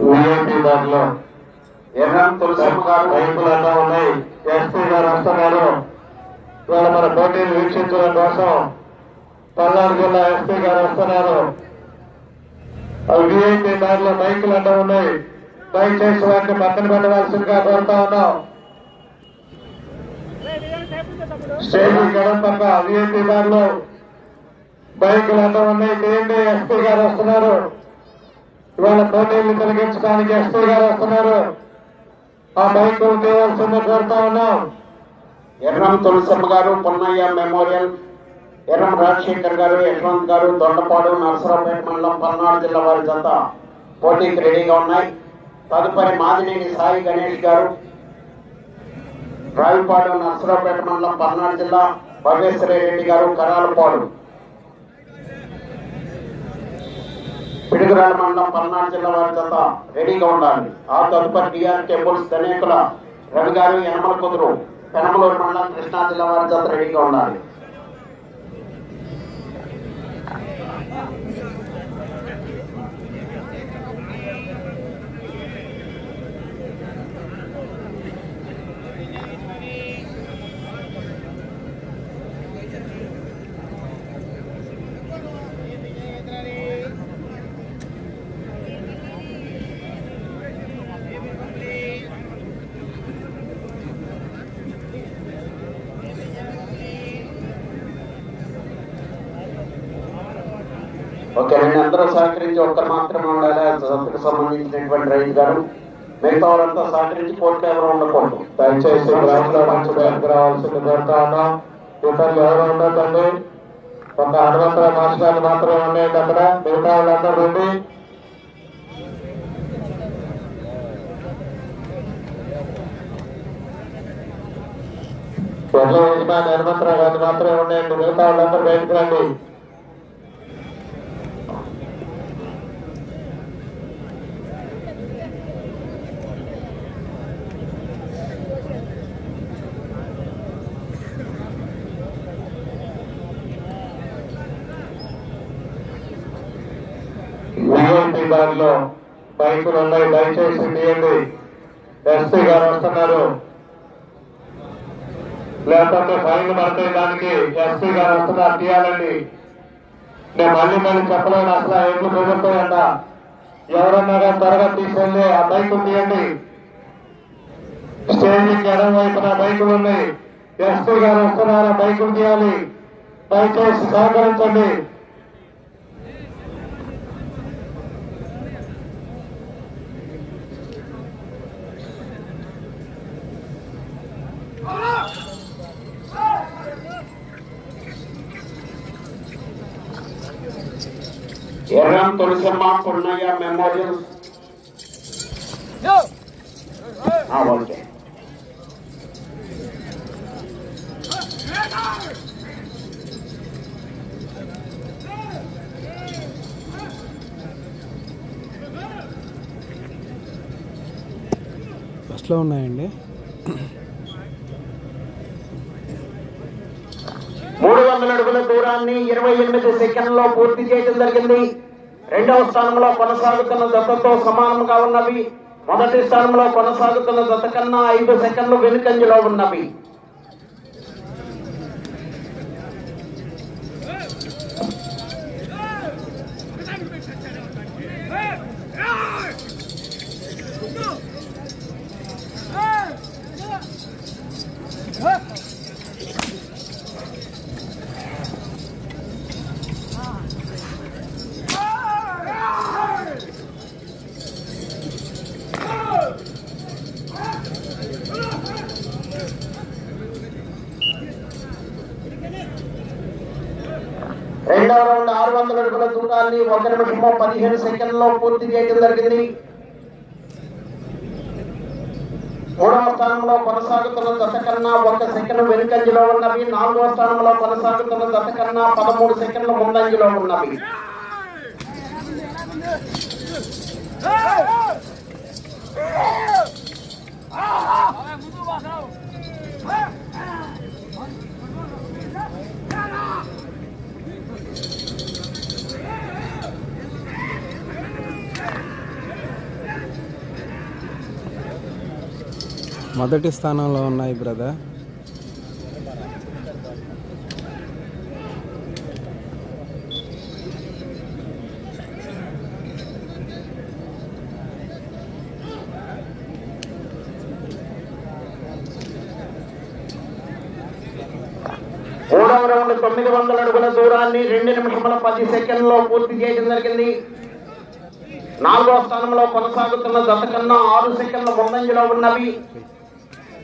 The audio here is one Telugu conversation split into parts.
విఐపి దారిలో ఎర్రం తులసమ్మ గారు రైతులు ఉన్నాయి. ఎస్పీ గారు వస్తున్నారు. ఇవాళ మన పోటీని వీక్షించడం కోసం పల్నాడు జిల్లా ఎస్పీ గారు వస్తున్నారు. విఐపి దారిలో బైకులు అన్నా ఉన్నాయి. దయచేసి వాటిని పక్కన పెట్టవలసిందిగా కోరుతా ఉన్నాం. స్టేజ్ గడం పక్క విఐపి దారిలో బైకులు అన్నా ఉన్నాయి. తీయండి ఎస్పీ గారు వస్తున్నారు. ఇవాళ పోటీలు తొలగించడానికి ఎస్పీ గారు వస్తున్నారు. ఆ బైక్ తీయవలసింది కోరుతా ఉన్నాం. ఎర్రం తులసమ్మ గారు పొన్నయ్య మెమోరియల్. ఎర్రం రాజశేఖర్ గారు యశ్వంత్ గారు దొండపాడు నరసరావుపేట మండలం పల్నాడు జిల్లా వారి జత పోటీకి రెడీగా ఉన్నాయి. తదుపరి మాదినేని సాయి గణేష్ గారు రావిపాడు నరసరావుపేట మండలం పల్నాడు జిల్లా భవేశ్వరి రెడ్డి గారు కరాలపాడు. పిడుగురాల మండలం పల్నాడు జిల్లా వారి చేత రెడీగా ఉండాలి. ఆ తదుపరి డిఆర్ టెంపుల్స్ ధనేకుల రవి గారు యనమల కుదురు పెనమలూరు మండలం కృష్ణా జిల్లా వారి చేత రెడీగా ఉండాలి. ఓకే రెండు అందరూ సహకరించి ఒక్కరు మాత్రమే ఉండాలి. ఆ సంబంధించినటువంటి రైతు గారు. మిగతా వాళ్ళంతా సహకరించి కోర్టు ఎవరు ఉండకూడదు. దయచేసి గ్రౌండ్ మంచి బ్యాక్ రావాల్సింది కోరుతా ఉన్నాం ఇతరులు ఎవరు ఉండదండి ఒక హనుమంతరావు మాస్టర్ గారు మాత్రమే ఉన్నాయండి అక్కడ. మిగతా వాళ్ళందరూ ఉండి ఎడ్ల యజమాని హనుమంతరావు గారు మాత్రమే ఉన్నాయండి. మిగతా వాళ్ళందరూ బయటకు రండి విఐపి దారిలో బైకులు ఉన్నాయి దయచేసి తీయండి. ఎస్పీ గారు వస్తున్నారు. లేకపోతే ఫైన్ పడతాయి దానికి ఎస్పీ గారు వస్తున్నారు తీయాలండి. నేను మళ్ళీ మళ్ళీ చెప్పలేను అసలు ఎందుకు ఎడ్లు ఎవరన్నా కానీ త్వరగా తీసుకెళ్ళి ఆ బైక్ తీయండి. స్టేజింగ్ ఎడం వైపున బైకులు ఉన్నాయి ఎస్పీ గారు వస్తున్నారు బైకులు తీయాలి. దయచేసి సహకరించండి ఎర్రం తులసమ్మ పున్నయ్య మెమోరియల్ ఓకే ఫస్ట్లో ఉన్నాయండి. మూడు వందల అడుగుల దూరాన్ని ఇరవై ఎనిమిది సెకండ్లో పూర్తి చేయడం జరిగింది. రెండవ స్థానంలో కొనసాగుతున్న జతతో సమానంగా ఉన్నవి. మొదటి స్థానంలో కొనసాగుతున్న జత కన్నా ఐదు సెకండ్లు వెనుకంజలో ఉన్నవి. వందల అడుగుల దూరాన్ని ఒక నిమిషము పదిహేను సెకండ్లో పూర్తి చేయడం జరిగింది. మూడవ స్థానంలో కొనసాగుతున్న జత కన్నా ఒక సెకండ్ వెనుకంజలో ఉన్నవి. నాలుగవ స్థానంలో కొనసాగుతున్న జత కన్నా పదమూడు సెకండ్ల ముందంజలో ఉన్నవి. మొదటి స్థానంలో ఉన్నాయి బ్రదర్. మూడవ రౌండ్ తొమ్మిది వందల అడుగుల దూరాన్ని రెండు నిమిషముల పది సెకండ్లో పూర్తి చేయడం జరిగింది. నాలుగో స్థానంలో కొనసాగుతున్న దశ కన్నా ఆరు సెకండ్ల ముందంజలో ఉన్నవి.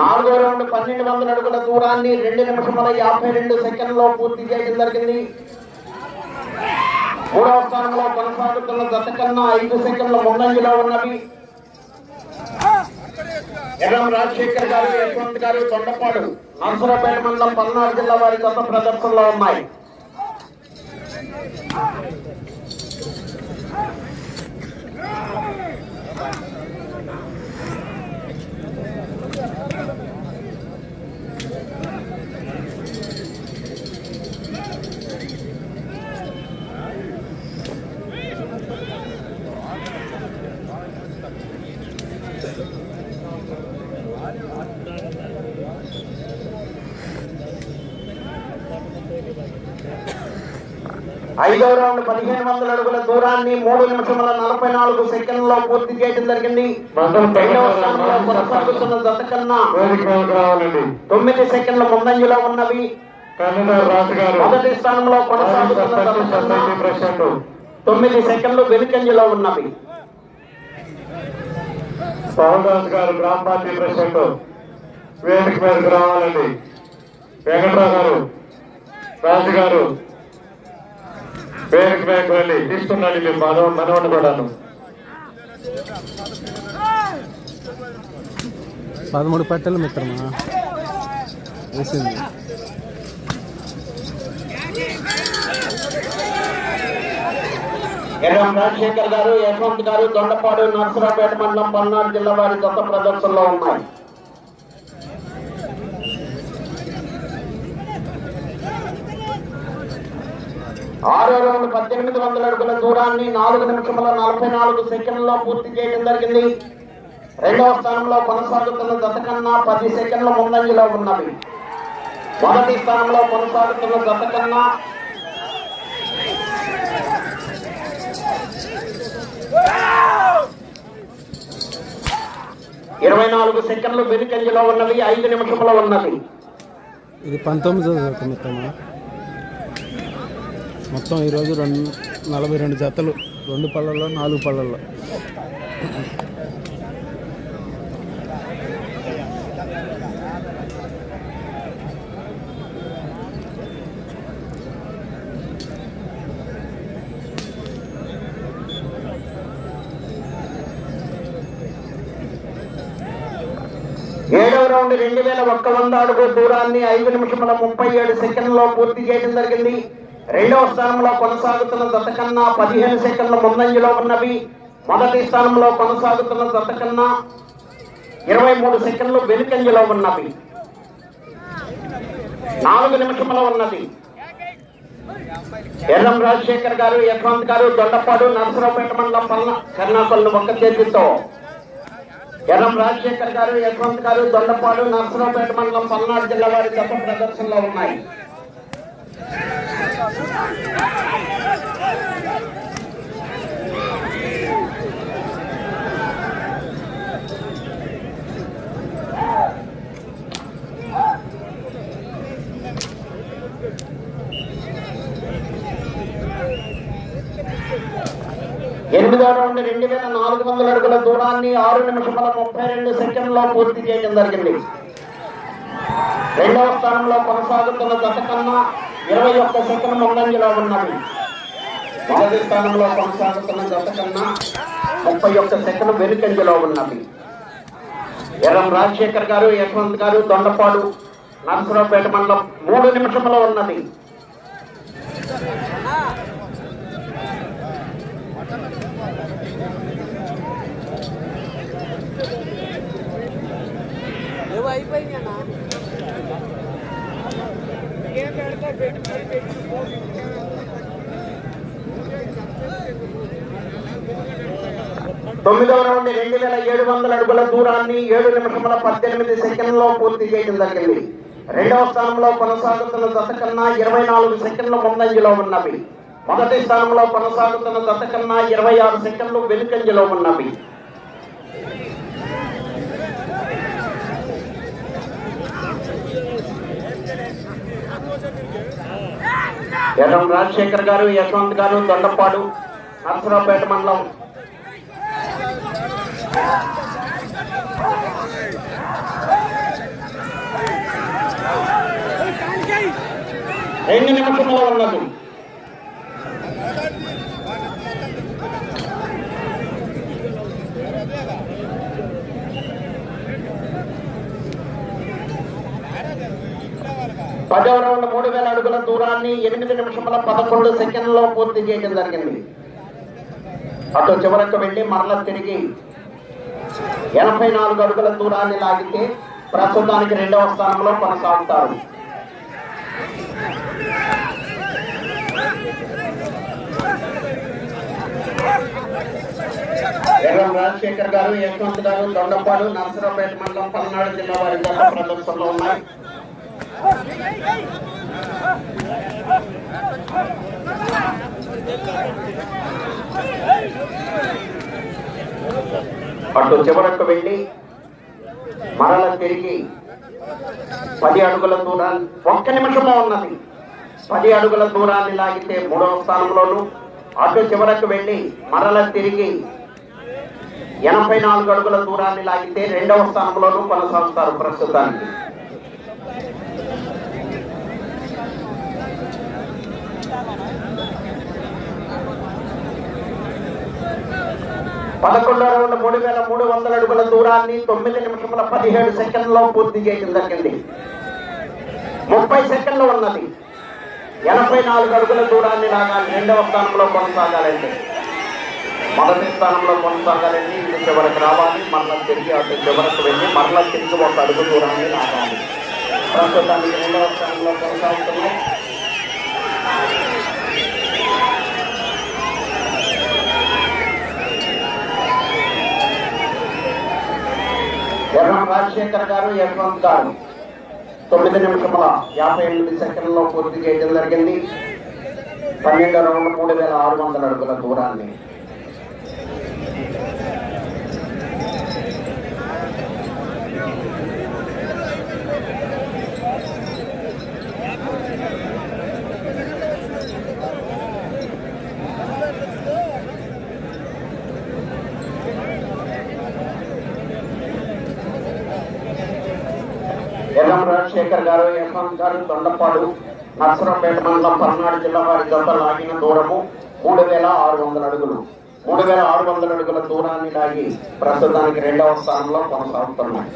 నాలుగో రౌండ్ పన్నెండు వందల అడుగుల దూరాన్ని రెండు నిమిషముల యాభై రెండు సెకండ్లో పూర్తి చేయడం జరిగింది. మూడవ స్థానంలో కొనసాగుతున్న జత కన్నా ఐదు సెకండ్ల ముందంజలో ఉన్నవి. ఎర్రం రాజశేఖర్ గారు యశ్వంత్ గారు తొండపాడు నర్సరాపేట మండలం పల్నాడు జిల్లా వారి గత ప్రదర్శనలో ఉన్నాయి. ఐదో రౌండ్ పదిహేను వందల అడుగుల దూరాన్ని మూడు నిమిషముల నలభై నాలుగు సెకండ్లో పూర్తి చేయడం జరిగింది. కొనసాగుతున్న జత కన్నా తొమ్మిది సెకండ్ల ముందంజలో ఉన్నవి. కన్నడ రాజు గారు మొదటి స్థానంలో కొనసాగుతున్న తొమ్మిది సెకండ్లు వెనుకంజలో ఉన్నవి. గారు గ్రామ పార్టీ ప్రెసిడెంట్. వేదిక మీదకి రావాలండి. వెంకట్రావు గారు రాజు గారు వేదిక మీదకి వెళ్ళి తీసుకున్నాడు మీ మనవ మనవని కూడాను. పదమూడు పట్టెలు మిత్రమా? వేసింది. ఎర్రం రాజశేఖర్ గారు యశ్వంత్ గారు దొండపాడు నర్సరాపేట మండలం పల్నాడు జిల్లా వారి గత ప్రదర్శనలో ఉన్నాయి. ఆరో రౌండ్ పద్దెనిమిది వందల అడుగుల దూరాన్ని నాలుగు నిమిషముల నలభై నాలుగు సెకండ్లలో పూర్తి చేయడం జరిగింది. రెండవ స్థానంలో కొనసాగుతున్న జత కన్నా పది సెకండ్ల ముందంజలో ఉన్నవి. మొదటి స్థానంలో కొనసాగుతున్న జత కన్నా ఇరవై నాలుగు సెకండ్లు వెనుకంజలో ఉన్నవి ఐదు నిమిషంలో ఉన్నది ఇది పంతొమ్మిది మొత్తం ఈరోజు రెండు నలభై రెండు జతలు రెండు పళ్ళల్లో నాలుగు పళ్ళల్లో. ఏడవ రౌండ్ రెండు వేల ఒక్క వంద అడుగు దూరాన్ని ఐదు నిమిషముల ముప్పై ఏడు సెకండ్లో పూర్తి చేయడం జరిగింది. రెండవ స్థానంలో కొనసాగుతున్న జత కన్నా పదిహేను సెకండ్ల ముందంజలో ఉన్నవి. మొదటి స్థానంలో కొనసాగుతున్న జత కన్నా ఇరవై మూడు సెకండ్లు వెనుకంజలో ఉన్నవి. నాలుగు నిమిషముల ఉన్నది. ఎర్రం రాజశేఖర్ గారు యశ్వంత్ గారు దొండపాడు నరసరావుపేట మండలం పల్ల కర్ణాకల్ను ఒక్క చేతితో. ఎర్రం రాజశేఖర్ గారు యశ్వంత్ గారు దొండపాడు నరసరావుపేట మండలం పల్నాడు జిల్లా వారి గత ప్రదర్శనలో ఉన్నాయి. ఎనిమిదో రౌండ్ రెండు వేల నాలుగు వందల అడుగుల దూరాన్ని ఆరు నిమిషముల ముప్పై రెండు సెకండ్లో పూర్తి చేయడం జరిగింది. రెండవ స్థానంలో కొనసాగుతున్న గత కన్నా ఇరవై ఒక్క సెకండ్ ముందంజలో ఉన్నది. మొదటి స్థానంలో కొనసాగుతున్న జత కన్నా ముప్పై ఒక్క సెకండ్ వెనుకంజలో ఉన్నది. ఎర్రం రాజశేఖర్ గారు యశ్వంత్ గారు దొండపాడు నరసరావుపేట మండలం మూడు నిమిషంలో ఉన్నది. తొమ్మిదవ రౌండ్ రెండు వేల ఏడు వందల అడుగుల దూరాన్ని ఏడు నిమిషముల పద్దెనిమిది సెకండ్లో పూర్తి చేయడం జరిగింది. రెండవ స్థానంలో కొనసాగుతున్న దశ కన్నా ఇరవై నాలుగు సెకండ్ల ముందంజలో ఉన్నవి. మొదటి స్థానంలో కొనసాగుతున్న దశ కన్నా ఇరవై ఆరు సెకండ్లు వెనుకంజలో ఉన్నవి. ఎర్రం రాజశేఖర్ గారు యశ్వంత్ గారు దొండపాడు నరసరావుపేట మండలం. రెండు నిమిషంలో ఉన్నది. పదవ రౌండ్ మూడు వేల అడుగుల దూరాన్ని ఎనిమిది నిమిషముల పదకొండు సెకండ్లో పూర్తి చేయడం జరిగింది. అటు చివరకు వెళ్ళి మరల తిరిగి ఎనభై నాలుగు అడుగుల దూరాన్ని లాగితే ప్రస్తుతానికి రెండవ స్థానంలో కొనసాగుతారు. ఎర్రం రాజశేఖర్ గారు యశ్వంత్ గారు దొండపాడు నరసరావుపేట మండలం పల్నాడు జిల్లా వారి ప్రదర్శనలో ఉన్నాయి. అటు చివరకు వెళ్ళి మరల తిరిగి పది అడుగుల దూరాన్ని ఒక్క నిమిషంలో ఉన్నది. పది అడుగుల దూరాన్ని లాగితే మూడవ స్థానంలోను అటు చివరకు వెళ్ళి మరల తిరిగి ఎనభై నాలుగు అడుగుల దూరాన్ని లాగితే రెండవ స్థానంలోనూ కొనసాగుతారు ప్రస్తుతానికి. పదకొండో రౌండ్ మూడు వేల మూడు వందల అడుగుల దూరాన్ని తొమ్మిది నిమిషముల పదిహేడు సెకండ్లో పూర్తి చేయడం జరిగింది. ముప్పై సెకండ్లు ఉన్నది. ఎనభై నాలుగు అడుగుల దూరాన్ని లాగాలి రెండవ స్థానంలో కొనసాగాలండి. మొదటి స్థానంలో కొనసాగాలండి. ఇది చివరికి రావాలి. మరలా తిరిగి అటు చివరకు వెళ్ళి మరలా తిరిగి ఒక అడుగు దూరాన్ని లాగాలి. ప్రస్తుతానికి రెండవ స్థానంలో కొనసాగుతున్నాయి. ఎర్రం రాజశేఖర్ గారు యశ్వంత్ గారు. తొమ్మిది నిమిషముల యాభై ఎనిమిది సెకండ్లో పూర్తి చేయడం జరిగింది. పన్నెండు రెండు మూడు వేల ఆరు వందల అడుగుల దూరాన్ని ఎర్రం రాజశేఖర్ గారు యశ్వంత్ గారు దొండపాడు నర్సరంపేట మండలం పల్నాడు జిల్లా వారి జత లాగిన దూరము మూడు వేల ఆరు వందల అడుగులు. మూడు వేల ఆరు వందల అడుగుల దూరాన్ని లాగి ప్రస్తుతానికి రెండవ స్థానంలో కొనసాగుతున్నాయి.